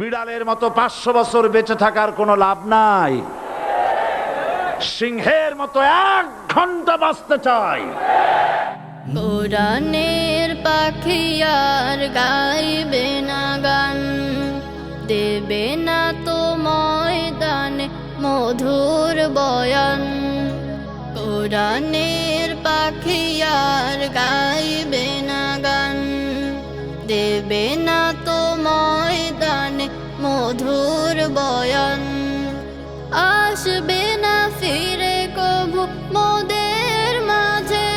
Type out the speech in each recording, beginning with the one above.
বিড়ালের মতো পাঁচশো বছর বেঁচে থাকার কোনো লাভ নাই। সিংহের মতো এক ঘণ্টা বাঁচতে চাই। কোরআনের পাখি আর গাইবে না গান। দেবে না তো ময়দানে, মধুর বয়ান। কোরআনের পাখি আর গাইবে না গান। দেবে না মধুর বয়ন। আসবে না ফিরে কবু মোদের মাঝে।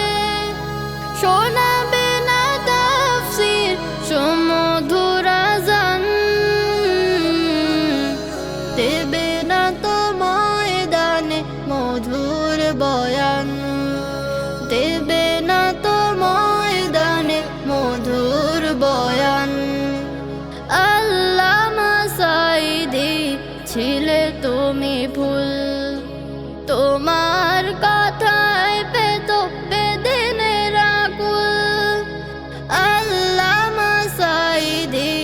শোনাবে না তাফসির সুমধুর জান দেবে দিলে তুমি ভুল। তোমার কথায় পেত বেদিনের আগুল আল্লামা সাইদি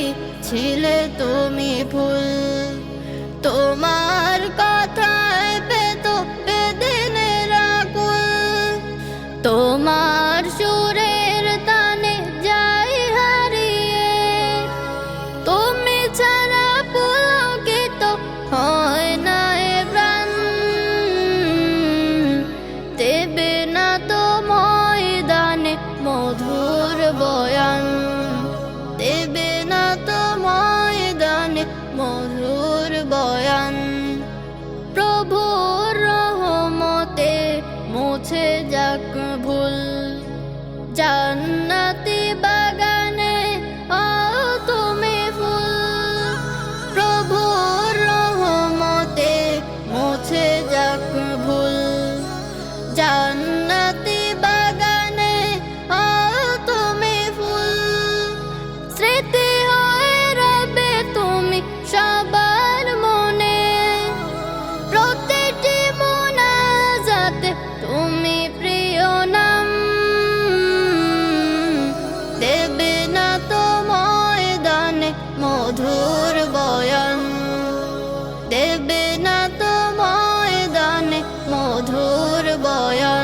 ছিলে তুমি ভুল। তোমার কথায় পেত বেদিনের আগুল তোমার সু মুছে যাক ভুল। জান্নাত boy,